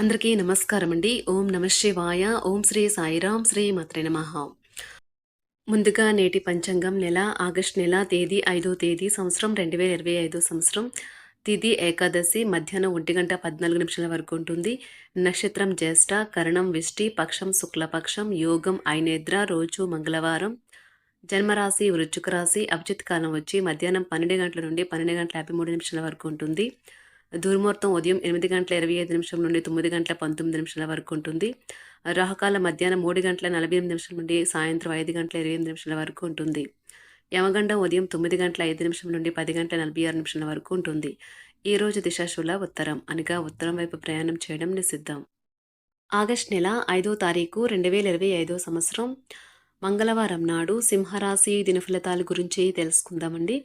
అందరికీ నమస్కారం అండి ఓం నమ శివాయ. ఓం శ్రీ సాయిరాం శ్రీ మాత్రే నమ. ముందుగా నేటి పంచాంగం నెల ఆగస్టు నెల తేదీ ఐదో తేదీ సంవత్సరం రెండు వేల ఇరవై ఐదో సంవత్సరం. తిథి ఏకాదశి మధ్యాహ్నం ఒంటి గంట పద్నాలుగు నిమిషాల వరకు ఉంటుంది. నక్షత్రం జ్యేష్ఠ కరణం విష్టి పక్షం శుక్లపక్షం యోగం ఐనేద్ర రోజు మంగళవారం. జన్మరాశి వృచ్చుక రాశి అభిజిత్ కాలం వచ్చి మధ్యాహ్నం పన్నెండు గంటల నుండి పన్నెండు గంటల యాభై మూడు నిమిషాల వరకు ఉంటుంది. దుర్ముహూర్తం ఉదయం ఎనిమిది గంటల ఇరవై ఐదు నిమిషం నుండి తొమ్మిది గంటల పంతొమ్మిది నిమిషాల వరకు ఉంటుంది. రాహకాల మధ్యాహ్నం మూడు గంటల నలభై ఎనిమిది నిమిషం నుండి సాయంత్రం ఐదు గంటల ఇరవై ఎనిమిది నిమిషాల వరకు ఉంటుంది. యమగండం ఉదయం తొమ్మిది గంటల ఐదు నిమిషం నుండి పది గంటల నలభై ఆరు నిమిషాల వరకు ఉంటుంది. ఈ రోజు దిశాశుల ఉత్తరం. అనగా ఉత్తరం వైపు ప్రయాణం చేయడం నిషిద్ధం. ఆగస్ట్ నెల ఐదో తారీఖు రెండు వేల ఇరవై ఐదో సంవత్సరం. మంగళవారం నాడు సింహరాశి దినఫలితాల గురించి తెలుసుకుందామండి.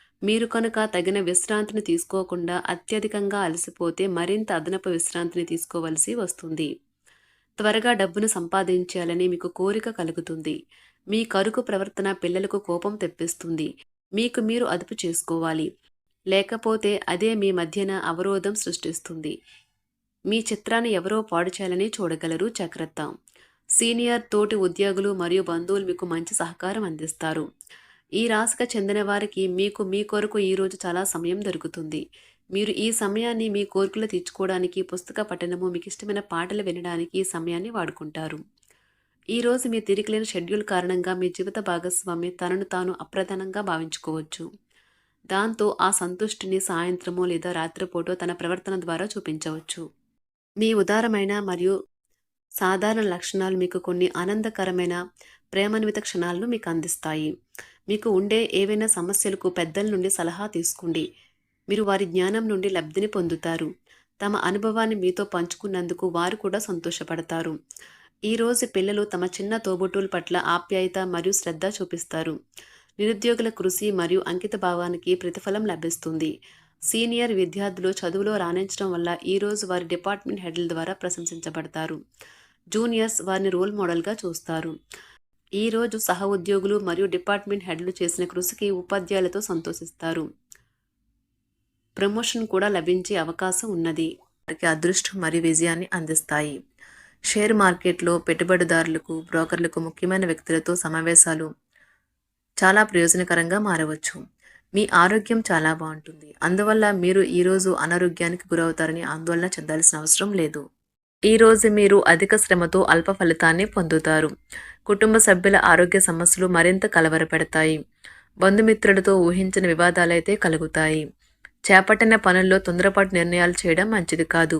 మీరు కనుక తగిన విశ్రాంతిని తీసుకోకుండా అత్యధికంగా అలసిపోతే మరింత అదనపు విశ్రాంతిని తీసుకోవలసి వస్తుంది. త్వరగా డబ్బును సంపాదించాలని మీకు కోరిక కలుగుతుంది. మీ కరుకు ప్రవర్తన పిల్లలకు కోపం తెప్పిస్తుంది. మీకు మీరు అదుపు చేసుకోవాలి. లేకపోతే అదే మీ మధ్యన అవరోధం సృష్టిస్తుంది. మీ చిత్రాన్ని ఎవరో పాడు చేయాలని చూడగలరు జాగ్రత్త సీనియర్ తోటి ఉద్యోగులు మరియు బంధువులు మీకు మంచి సహకారం అందిస్తారు. ఈ రాశికి చెందిన వారికి మీకు మీ కొరకు ఈరోజు చాలా సమయం దొరుకుతుంది. మీరు ఈ సమయాన్ని మీ కోరికలు తీర్చుకోవడానికి పుస్తక పఠనము మీకు ఇష్టమైన పాటలు వినడానికి ఈ సమయాన్ని వాడుకుంటారు. ఈరోజు మీ తిరిగిలేని షెడ్యూల్ కారణంగా మీ జీవిత భాగస్వామి తనను తాను అప్రధానంగా భావించుకోవచ్చు. దాంతో ఆ సంతుష్టిని సాయంత్రమో లేదా రాత్రిపూట తన ప్రవర్తన ద్వారా చూపించవచ్చు. మీ ఉదారమైన మరియు సాధారణ లక్షణాలు మీకు కొన్ని ఆనందకరమైన ప్రేమాన్విత క్షణాలను మీకు అందిస్తాయి. మీకు ఉండే ఏవైనా సమస్యలకు పెద్దల నుండి సలహా తీసుకోండి. మీరు వారి జ్ఞానం నుండి లబ్ధిని పొందుతారు. తమ అనుభవాన్ని మీతో పంచుకున్నందుకు వారు కూడా సంతోషపడతారు. ఈరోజు పిల్లలు తమ చిన్న తోబుట్టుల పట్ల ఆప్యాయత మరియు శ్రద్ధ చూపిస్తారు. నిరుద్యోగుల కృషి మరియు అంకిత భావానికి ప్రతిఫలం లభిస్తుంది. సీనియర్ విద్యార్థులు చదువులో రాణించడం వల్ల ఈరోజు వారి డిపార్ట్మెంట్ హెడ్ల ద్వారా ప్రశంసించబడతారు. జూనియర్స్ వారిని రోల్ మోడల్గా చూస్తారు. ఈరోజు సహ ఉద్యోగులు మరియు డిపార్ట్మెంట్ హెడ్లు చేసిన కృషికి ఉపాధ్యాయులతో సంతోషిస్తారు. ప్రమోషన్ కూడా లభించే అవకాశం ఉన్నది. వారికి అదృష్టం మరియు విజయాన్ని అందిస్తాయి. షేర్ మార్కెట్లో పెట్టుబడిదారులకు బ్రోకర్లకు ముఖ్యమైన వ్యక్తులతో సమావేశాలు చాలా ప్రయోజనకరంగా మారవచ్చు. మీ ఆరోగ్యం చాలా బాగుంటుంది. అందువల్ల మీరు ఈరోజు అనారోగ్యానికి గురవుతారని ఆందోళన చెందాల్సిన అవసరం లేదు. ఈరోజు మీరు అధిక శ్రమతో అల్ప ఫలితాన్ని పొందుతారు. కుటుంబ సభ్యుల ఆరోగ్య సమస్యలు మరింత కలవరపెడతాయి. బంధుమిత్రులతో ఊహించిన వివాదాలైతే కలుగుతాయి. చేపట్టిన పనుల్లో తొందరపాటు నిర్ణయాలు చేయడం మంచిది కాదు.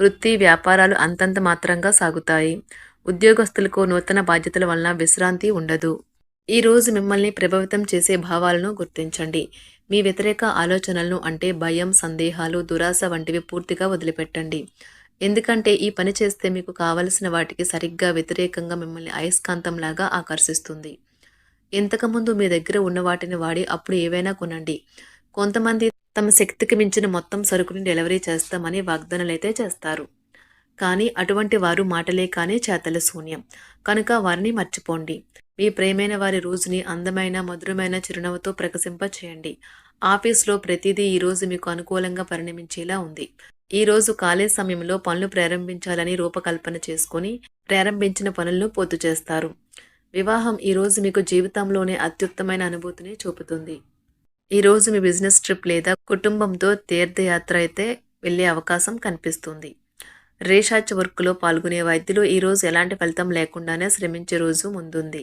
వృత్తి వ్యాపారాలు అంతంత మాత్రంగా సాగుతాయి. ఉద్యోగస్తులకు నూతన బాధ్యతల వలన విశ్రాంతి ఉండదు. ఈ రోజు మిమ్మల్ని ప్రభావితం చేసే భావాలను గుర్తించండి. మీ వ్యతిరేక ఆలోచనలను అంటే భయం సందేహాలు దురాశ వంటివి పూర్తిగా వదిలిపెట్టండి. ఎందుకంటే ఈ పని చేస్తే మీకు కావలసిన వాటికి సరిగ్గా వ్యతిరేకంగా మిమ్మల్ని అయస్కాంతంలాగా ఆకర్షిస్తుంది. ఇంతకుముందు మీ దగ్గర ఉన్న వాటిని వాడి అప్పుడు ఏవైనా కొనండి. కొంతమంది తమ శక్తికి మించిన మొత్తం సరుకుని డెలివరీ చేస్తామని వాగ్దానాలైతే చేస్తారు. కానీ అటువంటి వారు మాటలే కానీ చేతల శూన్యం. కనుక వారిని మర్చిపోండి. మీ ప్రేమైన వారి రోజుని అందమైన మధురమైన చిరునవ్వుతో ప్రకశింప చేయండి ఆఫీస్లో ప్రతిదీ ఈరోజు మీకు అనుకూలంగా పరిణమించేలా ఉంది. ఈ రోజు ఖాళీ సమయంలో పనులు ప్రారంభించాలని రూపకల్పన చేసుకుని ప్రారంభించిన పనులను పూర్తి చేస్తారు. వివాహం ఈ రోజు మీకు జీవితంలోనే అత్యుత్తమైన అనుభూతిని చూపుతుంది. ఈరోజు మీ బిజినెస్ ట్రిప్ లేదా కుటుంబంతో తీర్థయాత్ర అయితే వెళ్ళే అవకాశం కనిపిస్తుంది. రీసెర్చ్ వర్క్లో పాల్గొనే వైద్యులు ఈరోజు ఎలాంటి ఫలితం లేకుండానే శ్రమించే రోజు ముందుంది.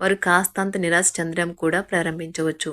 వారు కాస్తంత నిరాశ చెందడం కూడా ప్రారంభించవచ్చు.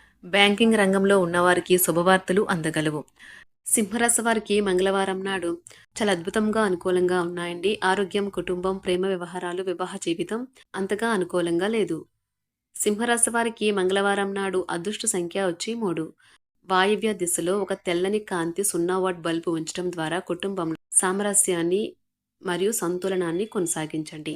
బ్యాంకింగ్ రంగంలో ఉన్నవారికి శుభవార్తలు అందగలవు. సింహరాశి వారికి మంగళవారం నాడు చాలా అద్భుతంగా అనుకూలంగా ఉన్నాయండి. ఆరోగ్యం కుటుంబం ప్రేమ వ్యవహారాలు వివాహ జీవితం అంతగా అనుకూలంగా లేదు. సింహరాశి వారికి మంగళవారం నాడు అదృష్ట సంఖ్య వచ్చి మూడు. వాయువ్య దిశలో ఒక తెల్లని కాంతి సున్నా వాట్ బల్బు ఉంచడం ద్వారా కుటుంబంలో సామరస్యాన్ని మరియు సంతులనాన్ని కొనసాగించండి.